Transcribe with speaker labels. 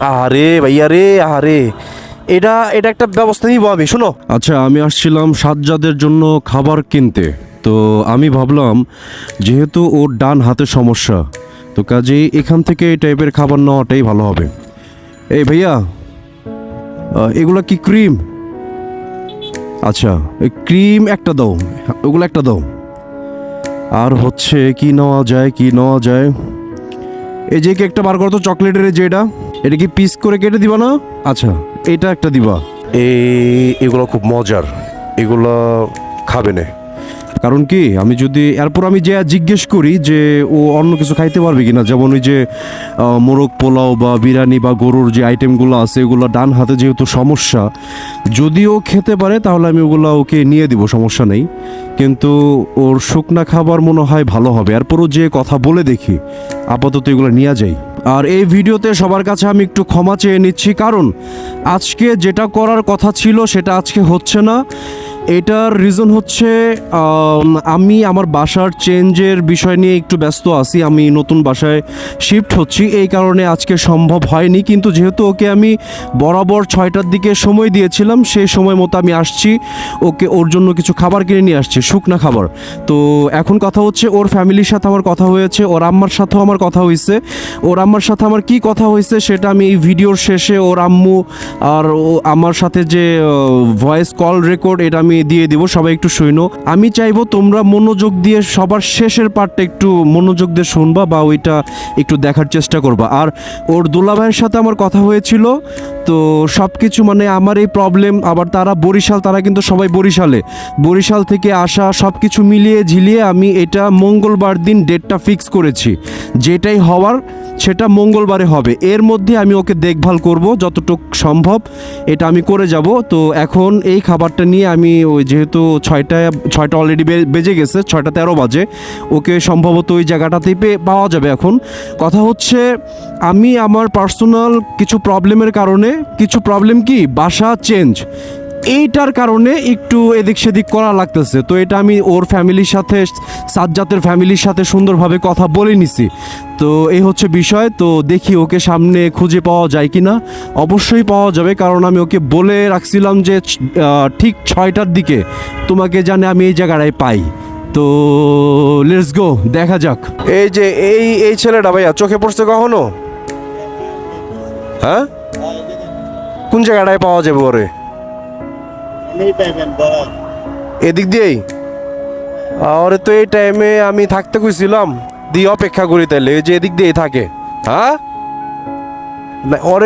Speaker 1: আরে ভাইয়া রে আরে এটা এটা একটা ব্যবস্থা নিব আমি, শোনো।
Speaker 2: আচ্ছা আমি আসছিলাম সাজ্জাদের জন্য খাবার কিনতে। তো আমি ভাবলাম, যেহেতু ওর ডান হাতে সমস্যা, তো কাজেই এখান থেকে এই টাইপের খাবার নেওয়াটাই ভালো হবে। এই ভাইয়া এগুলা কি ক্রিম? আচ্ছা ক্রিম একটা দাও, ওগুলো একটা দাও। আর হচ্ছে কি নেওয়া যায়, কি নেওয়া যায়? এই যে কেকটা বার করতো চকলেটের এই যে এটা কি পিস করে কেটে দিবা না? আচ্ছা এটা একটা দিবা।
Speaker 1: এই এগুলো খুব মজার। এগুলো খাবে না।
Speaker 2: কারণ কি আমি যদি এরপর আমি যে জিজ্ঞেস করি যে ও অন্য কিছু খাইতে পারবে কিনা যেমন ওই যে মোরগ পোলাও বা বিরিয়ানি বা গরুর যে আইটেমগুলো আছে এগুলো ডান হাতে যেহেতু সমস্যা যদিও খেতে পারে তাহলে আমি ওগুলো ওকে নিয়ে দিব সমস্যা নেই। কিন্তু ওর শুকনা খাবার মনে হয় ভালো হবে। এরপরও যে কথা বলে দেখি আপাতত এগুলো নিয়ে যাই। আর এই ভিডিওতে সবার কাছে আমি একটু ক্ষমা চেয়ে নিচ্ছি, কারণ আজকে যেটা করার কথা ছিল সেটা আজকে হচ্ছে না। এটার রিজন হচ্ছে, আমি আমার বাসার চেঞ্জের বিষয় নিয়ে একটু ব্যস্ত আছি, আমি নতুন বাসায় শিফট হচ্ছি, এই কারণে আজকে সম্ভব হয়নি, কিন্তু যেহেতু ওকে আমি বরাবর ছয়টার দিকে সময় দিয়েছিলাম সেই সময় মতো আমি আসছি, ওকে ওর জন্য কিছু খাবার কিনে নিয়ে আসছি, শুকনা খাবার। তো এখন কথা হচ্ছে, ওর ফ্যামিলির সাথে আমার কথা হয়েছে, ওর আম্মার সাথেও আমার কথা হয়েছে ওর আম্মার সাথে আমার কি কথা হয়েছে সেটা আমি এই ভিডিওর শেষে ওর আম্মু আর ও আমার সাথে যে ভয়েস কল রেকর্ড এটা আমি দিয়ে দিব, সবাই একটু শুনো আমি চাইব তোমরা মনোযোগ দিয়ে সবার শেষের পার্টটা একটু মনোযোগ দিয়ে শুনবা বা ওইটা একটু দেখার চেষ্টা করবা। আর ওর দুলাভাইয়ের সাথে আমার কথা হয়েছিল, তো সব কিছু মানে আমার এই প্রবলেম আবার তারা বরিশাল, তারা কিন্তু সবাই বরিশালে। বরিশাল থেকে আসা সব কিছু মিলিয়ে ঝিলিয়ে আমি এটা মঙ্গলবার দিন ডেটটা ফিক্স করেছি। যেটাই হওয়ার সেটা মঙ্গলবারে হবে। এর মধ্যে আমি ওকে দেখভাল করব যতটুক সম্ভব। এটা আমি করে যাব। তো এখন এই খাবারটা নিয়ে আমি ওই যেহেতু ছয়টা ছয়টা অলরেডি বেজে গেছে, ছয়টা তেরো বাজে। ওকে সম্ভবত ওই জায়গাটাতেই পে- পাওয়া যাবে এখন। কথা হচ্ছে, আমি আমার পার্সোনাল কিছু প্রবলেমের কারণে, কিছু প্রবলেম কি? বাসা চেঞ্জ এইটার কারণে একটু এদিক সেদিক করা লাগতেছে। তো এটা আমি ওর ফ্যামিলির সাথে সাজ্জাতের ফ্যামিলির সাথে সুন্দরভাবে কথা বলে নিছি। তো এই হচ্ছে বিষয়। তো দেখি ওকে সামনে খুঁজে পাওয়া যায় কি না অবশ্যই পাওয়া যাবে, কারণ আমি ওকে বলে রাখছিলাম যে ঠিক ছয়টার দিকে তোমাকে জানে আমি এই জায়গাটায় পাই। তো লেটস গো দেখা যাক।
Speaker 1: এই যে এই এই ছেলেটা ভাইয়া, চোখে পড়ছে কখনো? হ্যাঁ? কোন জায়গাটায় পাওয়া যাবে ওরে? এদিক দিয়েই? ওরে তো এই টাইমে আমি থাকতে কইছিলাম। দিয়ে অপেক্ষা করি তাইলে যে এদিক দিয়ে থাকে। হ্যাঁ?